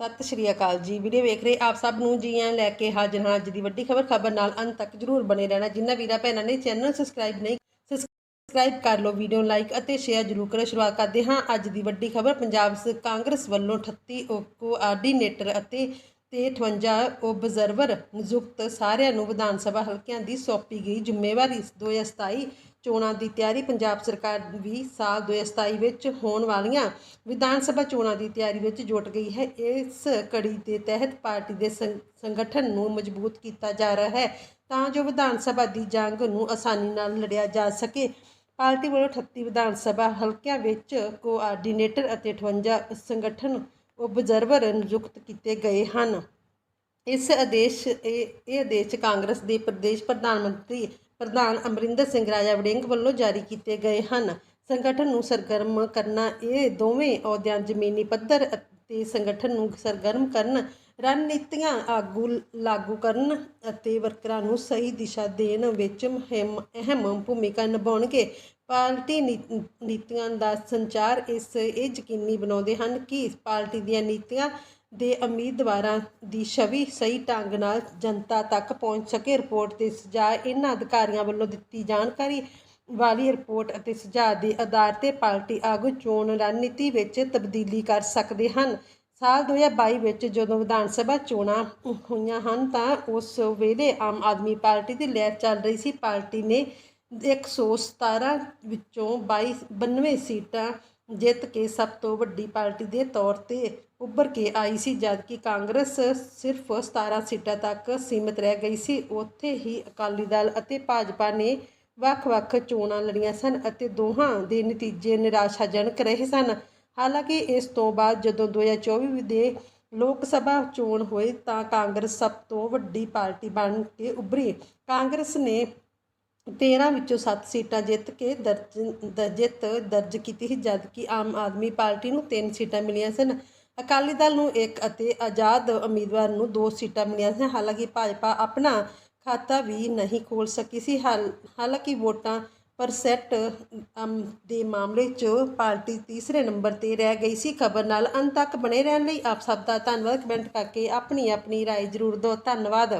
ਸਤਿ ਸ਼੍ਰੀ ਅਕਾਲ ਜੀ। ਵੀਡੀਓ ਵੇਖ ਰਹੇ ਆਪ ਸਭ ਨੂੰ ਜੀ ਆਇਆਂ ਲੈ ਕੇ ਹਾਜ਼ਰ ਹਾਂ। ਅੱਜ ਦੀ ਵੱਡੀ ਖਬਰ ਖਬਰ ਨਾਲ ਅੰਤ ਤੱਕ ਜਰੂਰ ਬਣੇ ਰਹਿਣਾ। ਜਿੰਨਾ ਵੀਰਾਂ, ਭੈਣਾਂ ਨੇ ਚੈਨਲ ਸਬਸਕ੍ਰਾਈਬ ਨਹੀਂ, ਸਬਸਕ੍ਰਾਈਬ ਕਰ ਲਓ ਵੀਡੀਓ ਨੂੰ ਲਾਈਕ ਅਤੇ ਸ਼ੇਅਰ ਜਰੂਰ ਕਰੋ। ਸ਼ੁਰੂਆਤ ਕਰਦੇ ਹਾਂ ਅੱਜ ਦੀ ਵੱਡੀ ਖਬਰ। ਪੰਜਾਬ ਕਾਂਗਰਸ ਵੱਲੋਂ 38 ਕੋਆਰਡੀਨੇਟਰ ਅਤੇ ਤੇ 58 ਓਬਜ਼ਰਵਰ ਨਿਯੁਕਤ ਸਾਰਿਆਂ ਨੂੰ ਵਿਧਾਨ ਸਭਾ ਹਲਕਿਆਂ ਦੀ ਸੌਂਪੀ ਗਈ ਜ਼ਿੰਮੇਵਾਰੀ। 2027 ਚੋਣਾਂ ਦੀ ਤਿਆਰੀ ਪੰਜਾਬ ਸਰਕਾਰ ਵੀ ਸਾਲ 2027 ਵਿੱਚ ਹੋਣ ਵਾਲੀਆਂ ਵਿਧਾਨ ਸਭਾ ਚੋਣਾਂ ਦੀ ਤਿਆਰੀ ਵਿੱਚ ਜੁਟ ਗਈ ਹੈ। ਇਸ ਕੜੀ ਦੇ ਤਹਿਤ ਪਾਰਟੀ ਦੇ ਸੰਗਠਨ ਨੂੰ ਮਜ਼ਬੂਤ ਕੀਤਾ ਜਾ ਰਿਹਾ ਹੈ ਤਾਂ ਜੋ ਵਿਧਾਨ ਸਭਾ ਦੀ ਜੰਗ ਨੂੰ ਆਸਾਨੀ ਨਾਲ ਲੜਿਆ ਜਾ ਸਕੇ। ਪਾਰਟੀ ਵੱਲੋਂ 38 ਵਿਧਾਨ ਸਭਾ ਹਲਕਿਆਂ ਵਿੱਚ ਕੋਆਰਡੀਨੇਟਰ ਅਤੇ 58 ਸੰਗਠਨ ਓਬਜ਼ਰਵਰ ਨਿਯੁਕਤ ਕੀਤੇ ਗਏ ਹਨ। ਇਸ ਆਦੇਸ਼ ਇਹ ਆਦੇਸ਼ ਕਾਂਗਰਸ ਦੇ ਪ੍ਰਦੇਸ਼ ਪ੍ਰਧਾਨ ਮੰਤਰੀ ਪ੍ਰਧਾਨ ਅਮਰਿੰਦਰ ਸਿੰਘ ਰਾਜਾ ਵੜਿੰਗ ਵੱਲੋਂ ਜਾਰੀ ਕੀਤੇ ਗਏ ਹਨ। ਸੰਗਠਨ ਨੂੰ ਸਰਗਰਮ ਕਰਨਾ, ਇਹ ਦੋਵੇਂ ਅਹੁਦਿਆਂ ਜ਼ਮੀਨੀ ਪੱਧਰ ਅਤੇ ਸੰਗਠਨ ਨੂੰ ਸਰਗਰਮ ਕਰਨ ਰਣਨੀਤੀਆਂ ਆਗੂ ਲਾਗੂ ਕਰਨ ਅਤੇ ਵਰਕਰਾਂ ਨੂੰ ਸਹੀ ਦਿਸ਼ਾ ਦੇਣ ਵਿੱਚ ਮੁਹਿੰਮ, ਅਹਿਮ ਭੂਮਿਕਾ ਨਿਭਾਉਣਗੇ। ਪਾਰਟੀ ਨੀ- ਨੀਤੀਆਂ ਦਾ ਸੰਚਾਰ ਇਸ ਇਹ ਯਕੀਨੀ ਬਣਾਉਂਦੇ ਹਨ ਕਿ ਪਾਰਟੀ ਦੀਆਂ ਨੀਤੀਆਂ ਦੇ ਉਮੀਦਵਾਰਾਂ ਦੀ ਛਵੀ ਸਹੀ ਢੰਗ ਨਾਲ ਜਨਤਾ ਤੱਕ ਪਹੁੰਚ ਸਕੇ। ਰਿਪੋਰਟ ਤੇ ਸੁਝਾਅ ਇਹਨਾਂ ਅਧਿਕਾਰੀਆਂ ਵੱਲੋਂ ਦਿੱਤੀ ਜਾਣਕਾਰੀ ਵਾਲੀ ਰਿਪੋਰਟ ਅਤੇ ਸੁਝਾਅ ਦੇ ਆਧਾਰ ਤੇ ਪਾਰਟੀ ਆਗੂ ਚੋਣ ਰਣਨੀਤੀ ਵਿੱਚ ਤਬਦੀਲੀ ਕਰ ਸਕਦੇ ਹਨ। ਸਾਲ 2022 ਵਿੱਚ ਜਦੋਂ ਵਿਧਾਨ ਸਭਾ ਚੋਣਾਂ ਹੋਈਆਂ ਹਨ ਤਾਂ ਉਸ ਵੇਲੇ ਆਮ ਆਦਮੀ ਪਾਰਟੀ ਦੀ ਲਹਿਰ ਚੱਲ ਰਹੀ ਸੀ। ਪਾਰਟੀ ਨੇ 117 ਵਿੱਚੋਂ 22 92 ਸੀਟਾਂ ਜਿੱਤ ਕੇ ਸਭ ਤੋਂ ਵੱਡੀ ਪਾਰਟੀ ਦੇ ਤੌਰ ਤੇ ਉੱਭਰ ਕੇ ਆਈ ਸੀ, ਜਦਕਿ ਕਾਂਗਰਸ ਸਿਰਫ 17 ਸੀਟਾਂ ਤੱਕ ਸੀਮਿਤ ਰਹਿ ਗਈ ਸੀ। ਉੱਥੇ ਹੀ ਅਕਾਲੀ ਦਲ ਅਤੇ ਭਾਜਪਾ ਨੇ ਵੱਖ-ਵੱਖ ਚੋਣਾਂ ਲੜੀਆਂ ਸਨ ਅਤੇ ਦੋਹਾਂ ਦੇ ਨਤੀਜੇ ਨਿਰਾਸ਼ਾਜਨਕ ਰਹੇ ਸਨ। ਹਾਲਾਂਕਿ ਇਸ ਤੋਂ ਬਾਅਦ ਜਦੋਂ 2024 ਦੇ ਲੋਕ ਸਭਾ ਚੋਣ ਹੋਏ ਤਾਂ ਕਾਂਗਰਸ ਸਭ ਤੋਂ ਵੱਡੀ ਪਾਰਟੀ ਬਣ ਕੇ ਉੱਭਰੀ। ਕਾਂਗਰਸ ਨੇ 13 ਵਿੱਚੋਂ 7 ਸੀਟਾਂ ਜਿੱਤ ਕੇ ਦਰਜ ਜਿੱਤ ਦਰਜ ਕੀਤੀ ਸੀ, ਜਦਕਿ ਆਮ ਆਦਮੀ ਪਾਰਟੀ ਨੂੰ 3 ਸੀਟਾਂ ਮਿਲੀਆਂ ਸਨ। ਅਕਾਲੀ ਦਲ ਨੂੰ ਇੱਕ ਅਤੇ ਆਜ਼ਾਦ ਉਮੀਦਵਾਰ ਨੂੰ 2 ਸੀਟਾਂ ਮਿਲੀਆਂ ਸਨ। ਹਾਲਾਂਕਿ ਭਾਜਪਾ ਆਪਣਾ ਖਾਤਾ ਵੀ ਨਹੀਂ ਖੋਲ ਸਕੀ ਸੀ। ਹਾਲ- ਹਾਲਾਂਕਿ ਵੋਟਾਂ ਪਰਸੈਂਟ ਅਮ, ਦੇ ਮਾਮਲੇ 'ਚ ਪਾਰਟੀ ਤੀਸਰੇ ਨੰਬਰ ਤੇ ਰਹਿ ਗਈ ਸੀ ਖਬਰ ਨਾਲ ਅੰਤ ਤੱਕ ਬਣੇ ਰਹਿਣ ਲਈ ਆਪ ਸਭ ਦਾ ਧੰਨਵਾਦ ਕਮੈਂਟ ਕਰਕੇ ਆਪਣੀ ਆਪਣੀ رائے ਜ਼ਰੂਰ ਦਿਓ ਧੰਨਵਾਦ